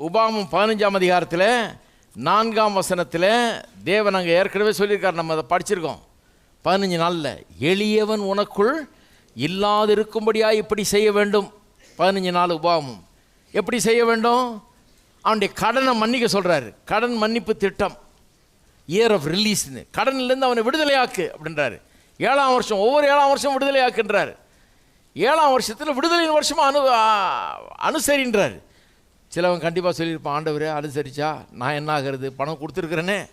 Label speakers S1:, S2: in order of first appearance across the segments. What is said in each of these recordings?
S1: உபாமம் பதினஞ்சாம் அதிகாரத்தில் நான்காம் வசனத்தில் தேவன் அங்கே ஏற்கனவே சொல்லியிருக்கார். நம்ம அதை படிச்சிருக்கோம். பதினஞ்சு நாளில் எளியவன் உனக்குள் இல்லாதிருக்கும்படியாக இப்படி செய்ய வேண்டும். பதினஞ்சு நாள் உபாமம் எப்படி செய்ய வேண்டும்? அவனுடைய கடனை மன்னிக்க சொல்கிறாரு கடன் மன்னிப்பு திட்டம். இயர் ஆஃப் ரிலீஸ்னு கடன்லேருந்து அவனை விடுதலையாக்கு அப்படின்றாரு. ஏழாம் வருஷம் ஒவ்வொரு ஏழாம் வருஷம் விடுதலையாக்குன்றாரு. ஏழாம் வருஷத்தில் விடுதலையின் வருஷமாக அனு அனுசரின்றார். சிலவன் கண்டிப்பாக சொல்லியிருப்பான் ஆண்டவரே அனுசரிச்சா நான் என்ன ஆகிறது பணம் கொடுத்துருக்குறேனே.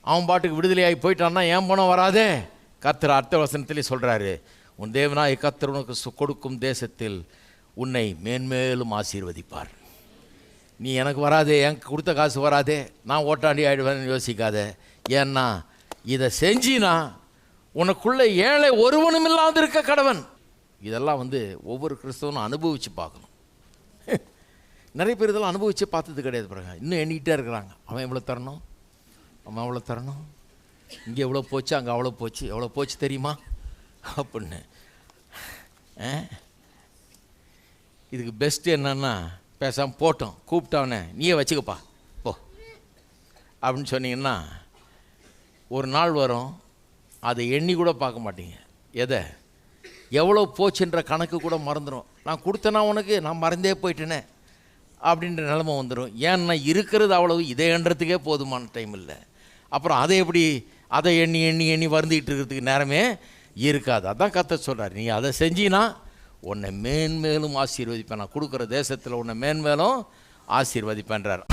S1: அவன் பாட்டுக்கு விடுதலையாகி போயிட்டான்னா ஏன் பணம் வராதே? கர்த்தர் அர்த்த வசனத்திலே சொல்கிறாரு உன் தேவனாய் கர்த்தர் உனக்கு சு- கொடுக்கும் தேசத்தில் உன்னை மேன்மேலும் ஆசீர்வதிப்பார். நீ எனக்கு வராதே எனக்கு கொடுத்த காசு வராதே நான் ஓட்டாண்டி ஆகிடுவேன் யோசிக்காத. ஏன்னா இதை செஞ்சினா உனக்குள்ளே ஏழை ஒருவனும் இல்லாது இருக்க கடவன். இதெல்லாம் வந்து ஒவ்வொரு கிறிஸ்தவனும் அனுபவித்து பார்க்கணும். நிறைய பேர் இதெல்லாம் அனுபவித்து பார்த்தது கிடையாது பாருங்க இன்னும் எண்ணிக்கிட்டே இருக்கிறாங்க. அவன் எவ்வளோ தரணும்? அவன் எவ்வளோ தரணும்? இங்கே எவ்வளோ போச்சு? அங்கே அவ்வளோ போச்சு? எவ்வளோ போச்சு தெரியுமா? அப்படின்னு. ஆ? இதுக்கு பெஸ்ட்டு என்னன்னா பேசாமல் போட்டோம். கூப்பிட்டவனே நீயே வச்சுக்கப்பா. போ. அப்படின்னு சொன்னீங்கன்னா ஒரு நாள் வரும் அதை எண்ணி கூட பார்க்க மாட்டீங்க. எதை? எவ்வளோ போச்சுன்ற கணக்கு கூட மறந்துடும் நான் கொடுத்தேனா உனக்கு நான் மறந்தே போயிட்டேனே. அப்படின்ற நிலமை வந்துடும் ஏன்னா இருக்கிறது அவ்வளவு இதை எண்ணுறதுக்கே போதுமான டைம் இல்லை. அப்புறம் அதை எப்படி அதை எண்ணி எண்ணி எண்ணி வருந்திக்கிட்டு இருக்கிறதுக்கு நேரமே இருக்காது. அதான் கத்த சொல்கிறார் நீ அதை செஞ்சினா உன்னை மேன்மேலும் ஆசீர்வதிப்பேன். நான் கொடுக்குற தேசத்தில் உன்னை மேன்மேலும் ஆசீர்வதிப்பேன்றார்.